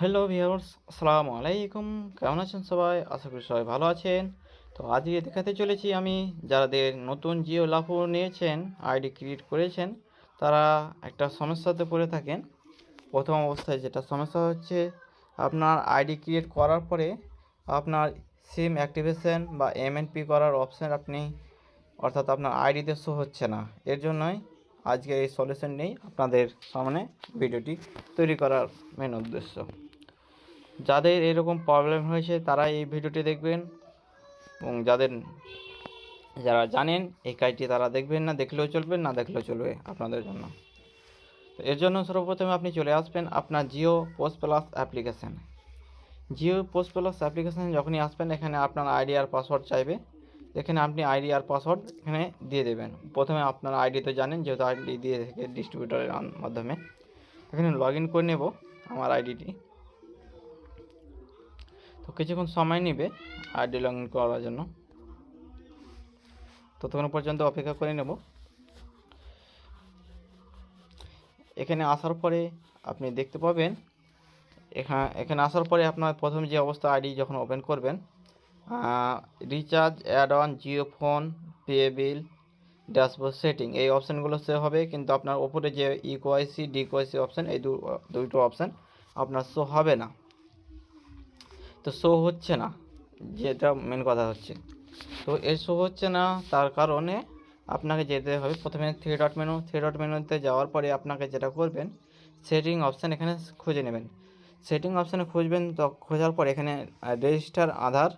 Hello viewers, আসসালামু আলাইকুম। কেমন আছেন সবাই? আশা করি সবাই ভালো আছেন। তো আজকে দেখাতে চলেছি আমি যাদের নতুন জিও লাফো নিয়েছেন, আইডি ক্রিয়েট করেছেন, তারা একটা সমস্যাতে পড়ে থাকেন। প্রথম অবস্থায় যেটা সমস্যা হচ্ছে, আপনার আইডি ক্রিয়েট করার পরে আপনার সিম অ্যাক্টিভেশন বা এমএনপি করার অপশান আপনি, অর্থাৎ আপনার আইডিতে শো হচ্ছে না। এর জন্যই আজকে এই সলিউশন নেই আপনাদের সামনে ভিডিওটি তৈরি করার মেন উদ্দেশ্য। যাদের এরকম প্রবলেম হয়েছে তারা এই ভিডিওটি দেখবেন এবং যাদের যারা জানেন এই কাজটি তারা দেখবেন না, দেখলেও চলবে না দেখলেও চলবে আপনাদের জন্য। তো এর জন্য সর্বপ্রথমে আপনি চলে আসবেন আপনার Jio post plus application Jio post plus application যখনই আসবেন, এখানে আপনার আইডি আর পাসওয়ার্ড চাইবে। এখানে আপনি আইডি আর পাসওয়ার্ড এখানে দিয়ে দেবেন। প্রথমে আপনার আইডি তো জানেন, যেহেতু আইডি দিয়ে থেকে ডিস্ট্রিবিউটারের মাধ্যমে। এখানে লগ ইন করে নেব আমার আইডিটি তো কিছুক্ষণ সময় নেবে আইডি লগ ইন করার জন্য। ততক্ষণ পর্যন্ত অপেক্ষা করে নেব। এখানে আসার পরে আপনি দেখতে পাবেন এখানে এখানে আসার পরে আপনার প্রথম যে অবস্থা আইডি যখন ওপেন করবেন recharge add on Jio phone pay bill dashboard setting এই অপশানগুলো সে হবে, কিন্তু আপনার ওপরে যে ইকোআইসি ডিকোআইসি অপশান এই দুটো অপশান আপনার শো হবে না। তো শো হচ্ছে না, যেটা মেন কথা হচ্ছে। তো এর শো হচ্ছে না, তার কারণে আপনাকে যেতে হবে। প্রথমে three dot menu three dot মেনুতে যাওয়ার পরে আপনাকে যেটা করবেন সেটিং অপশান এখানে খুঁজে নেবেন। সেটিং অপশানে খুঁজবেন, তো খোঁজার পর এখানে রেজিস্টার আধার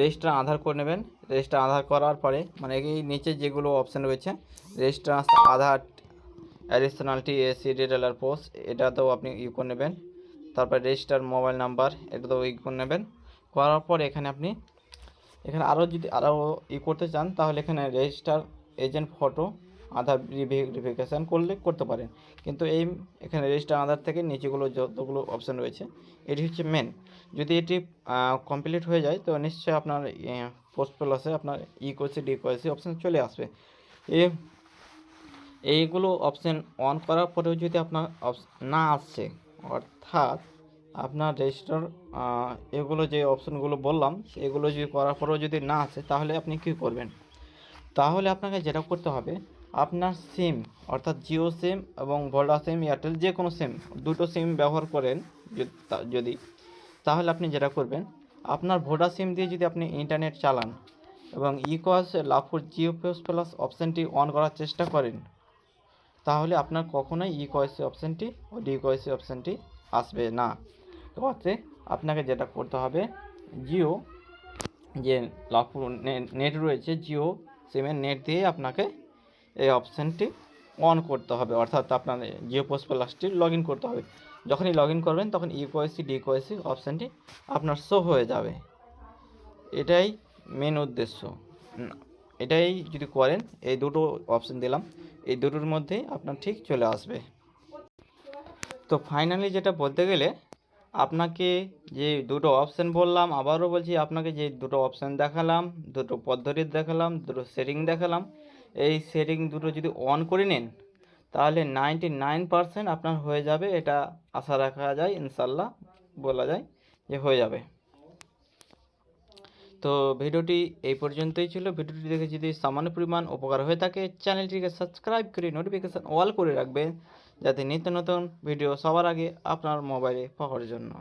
রেজিস্টার আধার করে নেবেন। রেজিস্টার আধার করার পরে মানে এই নিচে যেগুলো অপশান রয়েছে register Aadhaar additional T AC retailer post, এটাতেও আপনি ই করে নেবেন। তারপর রেজিস্টার মোবাইল নাম্বার, এটাতেও ই করে নেবেন। করার পর এখানে আপনি, এখানে আরও যদি আরও ই করতে চান, তাহলে এখানে register agent photo, Aadhaar verification করলে করতে পারেন। কিন্তু এই এখানে রেজিস্টার আধার থেকে নিচেগুলো যতগুলো অপশান রয়েছে, এটি হচ্ছে মেন যদি এটি কমপ্লিট হয়ে যায়, তো নিশ্চয়ই আপনার পোস্ট প্লাসে আপনার E KYC D KYC option চলে আসবে। এ এইগুলো অপশান অন করার পরেও যদি আপনার না আসছে অর্থাৎ আপনার রেজিস্টার এগুলো যে অপশানগুলো বললাম, এগুলো যদি করার পরেও যদি না আসে, তাহলে আপনি কী করবেন? তাহলে আপনাকে যেটা করতে হবে, আপনার সিম অর্থাৎ জিও সিম এবং ভোল্ডা সিম এয়ারটেল যে কোনো সিম দুটো সিম ব্যবহার করেন যদি তাহলে আপনি যেটা করবেন, আপনার ভোডা সিম দিয়ে যদি আপনি ইন্টারনেট চালান এবং ইকোয়াস লাফুর জিও প্লাস অপশানটি অন করার চেষ্টা করেন তাহলে আপনার কখনোই ই কয়েসি অপশানটি ও ডি কয়েসি অপশানটি আসবে না। তো অর্থে আপনাকে যেটা করতে হবে, জিও যে লাফু নেট রয়েছে, জিও সিমের নেট দিয়ে আপনাকে এই অপশানটি অন করতে হবে। অর্থাৎ আপনার জিও পোস্ট প্লাসটি লগ ইন করতে হবে। যখনই লগ ইন করবেন, তখন ইকোয়েসি ডিকোয়েসি অপশানটি আপনার শো হয়ে যাবে। এটাই মেন উদ্দেশ্য। এটাই যদি করেন, এই দুটো অপশান দিলাম। এই দুটোর মধ্যেই আপনার ঠিক চলে আসবে। তো ফাইনালি যেটা বলতে গেলে, আপনাকে যে দুটো অপশান বললাম, আবারও বলছি আপনাকে যে দুটো অপশান দেখালাম, দুটো পদ্ধতি দেখালাম, দুটো সেটিং দেখালাম, এই সেটিং দুটো যদি অন করে নেন, তাহলে নাইনটি নাইন পারসেন্ট আপনার হয়ে যাবে, এটা আশা রাখা যায় ইনশাল্লাহ বলা যায় যে হয়ে যাবে। তো ভিডিওটি এই পর্যন্তই ছিল। ভিডিওটি দেখে যদি সামান্য পরিমাণ উপকার হয়ে থাকে, চ্যানেলটিকে সাবস্ক্রাইব করে নোটিফিকেশান অল করে রাখবেন, যাতে নিত্য নতুন ভিডিও সবার আগে আপনার মোবাইলে পাওয়ার জন্য।